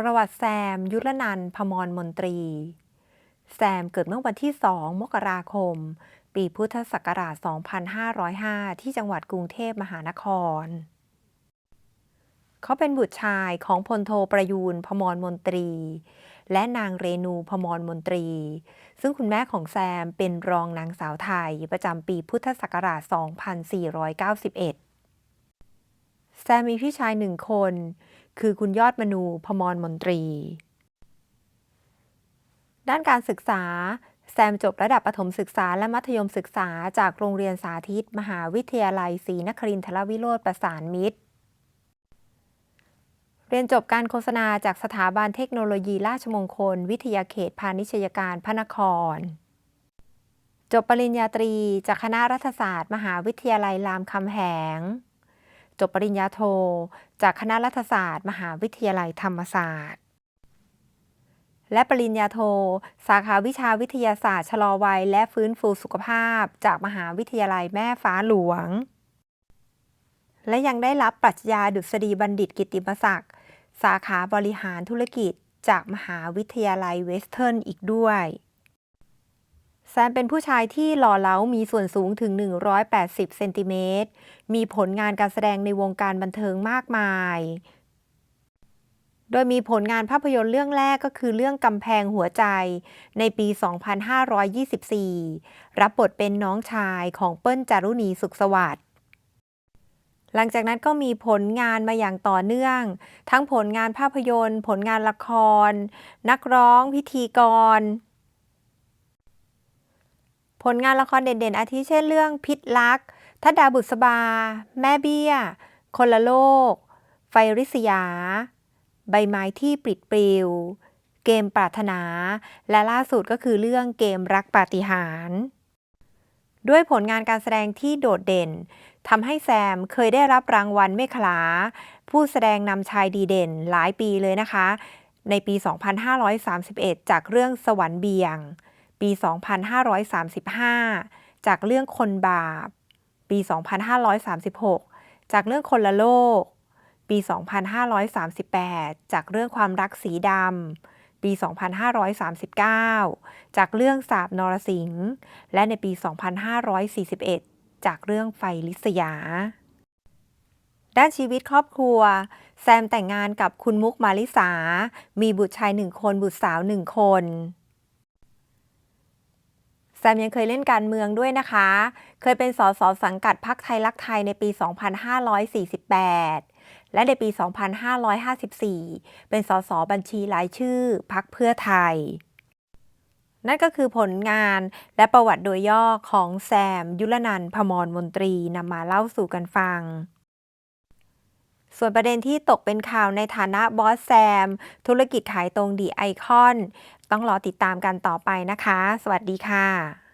ประวัติแซม ยุรนันพมรมนตรี แซมเกิดเมื่อวันที่ 2 มกราคม ปีพุทธศักราช 2505 ที่จังหวัดกรุงเทพมหานคร เขาเป็นบุตรชายของพลโทประยูนพมรมนตรี และนางเรนูพมรมนตรี ซึ่งคุณแม่ของแซมเป็นรองนางสาวไทยประจำปีพุทธศักราช 2491 แซมมีพี่ชายหนึ่งคน คือคุณยอดมนูพมรมนตรี ด้านการศึกษา แซมจบระดับประถมศึกษาและมัธยมศึกษาจากโรงเรียนสาธิต มหาวิทยาลัยศรีนครินทรวิโรธประสานมิตร เรียนจบการโฆษณาจากสถาบันเทคโนโลยีราชมงคล วิทยาเขตพาณิชยการพระนครจบปริญญาตรีจากคณะรัฐศาสตร์ มหาวิทยาลัยรามคำแหง จบปริญญาโท จากคณะรัฐศาสตร์ มหาวิทยาลัยธรรมศาสตร์ และปริญญาโท สาขาวิชาวิทยาศาสตร์ชะลอวัย และฟื้นฟูสุขภาพ จากมหาวิทยาลัยแม่ฟ้าหลวง และยังได้รับปรัชญาดุษฎีบัณฑิตกิติมศักดิ์สาขาบริหารธุรกิจจากมหาวิทยาลัยเวสเทิร์นอีกด้วย ซมเป็นผู้ชายที่หล่อเหลา มีส่วนสูงถึง 180 เซนติเมตร มีผลงานการแสดงในวงการบันเทิงมากมาย โดยมีผลงานภาพยนตร์เรื่องแรกก็คือเรื่องกำแพงหัวใจในปี 2524 รับบทเป็นน้องชายของเปิ้ลจารุณีสุขสวัสดิ์หลังจากนั้นก็มีผลงานมาอย่างต่อเนื่อง ทั้งผลงานภาพยนตร์ ผลงานละคร นักร้อง พิธีกร ผลงานละครเด่นๆ อาทิเช่นเรื่องพิษรักทัดดาบุษบา แม่เบี้ย คนละโลก ไฟริษยา ใบไม้ที่ปลิดปลิว เกมปรารถนา และล่าสุดก็คือเรื่องเกมรักปาฏิหาริย์ด้วยผลงานการแสดงที่โดดเด่นทำให้แซมเคยได้รับรางวัลเมขลา ผู้แสดงนำชายดีเด่นหลายปีเลยนะคะ ในปี 2531 จากเรื่องสวรรค์เบียง ปี 2535 จากเรื่องคนบาป ปี 2536 จากเรื่องคนละโลก ปี 2538 จากเรื่องความรักสีดำ ปี 2539 จากเรื่องสาบนรสิงห์ และในปี 2541 จากเรื่องไฟลิษยา ด้านชีวิตครอบครัว แซมแต่งงานกับคุณมุกมาลิสา มีบุตรชายหนึ่งคน บุตรสาวหนึ่งคน แซมยังเคยเล่นการเมืองด้วยนะคะ เคยเป็นสสสังกัดพรรคไทยรักไทยในปี 2548 และในปี 2554 เป็นสสบัญชีรายชื่อพรรคเพื่อไทย นั่นก็คือผลงานและประวัติโดยย่อของแซม ยุรนันพมรมนตรีนำมาเล่าสู่กันฟัง ส่วนประเด็นที่ตกเป็นข่าวในฐานะบอสแซม ธุรกิจขายตรงดีไอคอน ต้องรอติดตามกันต่อไปนะคะ สวัสดีค่ะ